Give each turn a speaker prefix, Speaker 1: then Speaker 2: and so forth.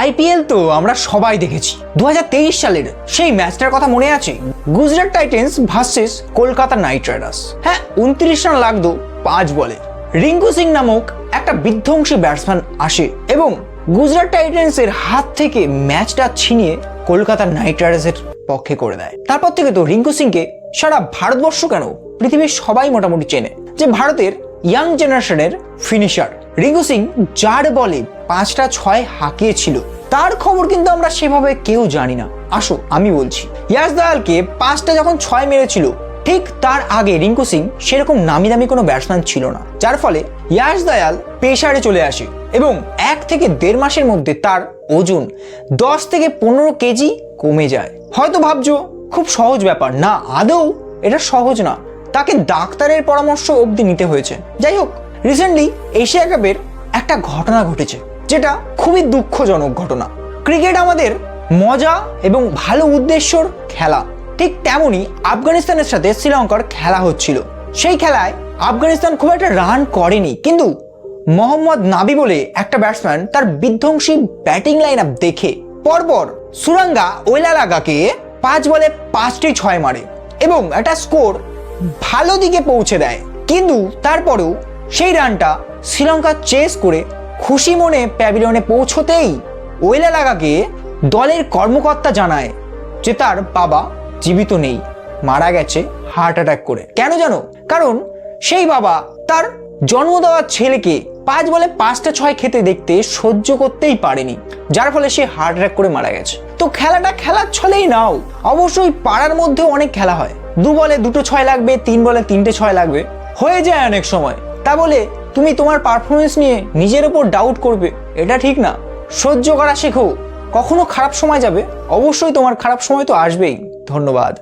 Speaker 1: IPL তো আমরা সবাই দেখেছি। দু হাজার তেইশ সালের সেই ম্যাচটার কথা মনে আছে? Gujarat Titans versus Kolkata Knight Riders. হ্যাঁ উনত্রিশ রান লাগতো পাঁচ বলে। রিঙ্কু সিং নামক একটা বিধ্বংসী ব্যাটসম্যান আসে এবং গুজরাট টাইটেন্সের হাত থেকে ম্যাচটা ছিনিয়ে কলকাতা নাইট রাইডার্সের পক্ষে করে দেয়। তারপর থেকে তো রিঙ্কু সিংকে সারা ভারতবর্ষ কেন পৃথিবীর সবাই মোটামুটি চেনে যে ভারতের ইয়াং জেনারেশনের ফিনিশার রিঙ্কু সিং যার বলে পাঁচটা ছয় হাঁকিয়েছিল। তার খবর কিন্তু আমরা সেভাবে কেউ জানি না। আসো, আমি বলছি। ইয়াস দয়ালকে পাঁচটা যখন ছয় মেরেছিল, ঠিক তার আগে রিঙ্কু সিং সেরকম নামি দামি কোনো ব্যাটসম্যান ছিল না। যার ফলে ইয়াস দয়াল পেশারে চলে আসে এবং এক থেকে দেড় মাসের মধ্যে তার ওজন দশ থেকে পনেরো কেজি কমে যায়। হয়তো ভাবছ, খুব সহজ ব্যাপার। না, আদৌ এটা সহজ না। তাকে ডাক্তারের পরামর্শ অবধি নিতে হয়েছে। যাই হোক রিসেন্টলি এশিয়া কাপের একটা ঘটনা ঘটেছে, যেটা খুবই দুঃখজনক ঘটনা। ক্রিকেট আমাদের মজা এবং ভালো উদ্দেশ্যর খেলা। ঠিক তেমনই আফগানিস্তানের সাথে শ্রীলঙ্কার খেলা হচ্ছিল। সেই খেলায় আফগানিস্তান খুব একটা রান করেনি, কিন্তু মোহাম্মদ নাবি বলে একটা ব্যাটসম্যান তার বিধ্বংসী ব্যাটিং লাইন আপ দেখে। পরপর সুরাঙ্গা ওয়েলালাগাকে পাঁচ বলে পাঁচটি ছয় মারে এবং একটা স্কোর ভালো দিকে পৌঁছে দেয়। কিন্তু তারপরেও সেই রানটা শ্রীলঙ্কা চেস করে খুশি মনে প্যাভিলিয়নে পৌঁছতেই ওয়েলালাগাকে দলের কর্মকর্তা জানায় যে তার বাবা জীবিত নেই, মারা গেছে হার্ট অ্যাটাক করে। কেন জানো? কারণ সেই বাবা তার জন্ম দেওয়া ছেলেকে পাঁচ বলে পাঁচটা ছয় খেতে দেখতে সহ্য করতেই পারেনি, যার ফলে সে হার্ট অ্যাটাক করে মারা গেছে। তো খেলাটা খেলার ছলেই নাও। অবশ্যই পাড়ার মধ্যেও অনেক খেলা হয়। দু বলে দুটো ছয় লাগবে, তিন বলে তিনটে ছয় লাগবে। হয়ে যায় অনেক সময়। তা বলে তুমি তোমার পারফরমেন্স নিয়ে নিজের ওপর ডাউট করবে। এটা ঠিক না। সহ্য করা শেখো। কখনো খারাপ সময় যাবে। অবশ্যই তোমার খারাপ সময় তো আসবেই। ধন্যবাদ।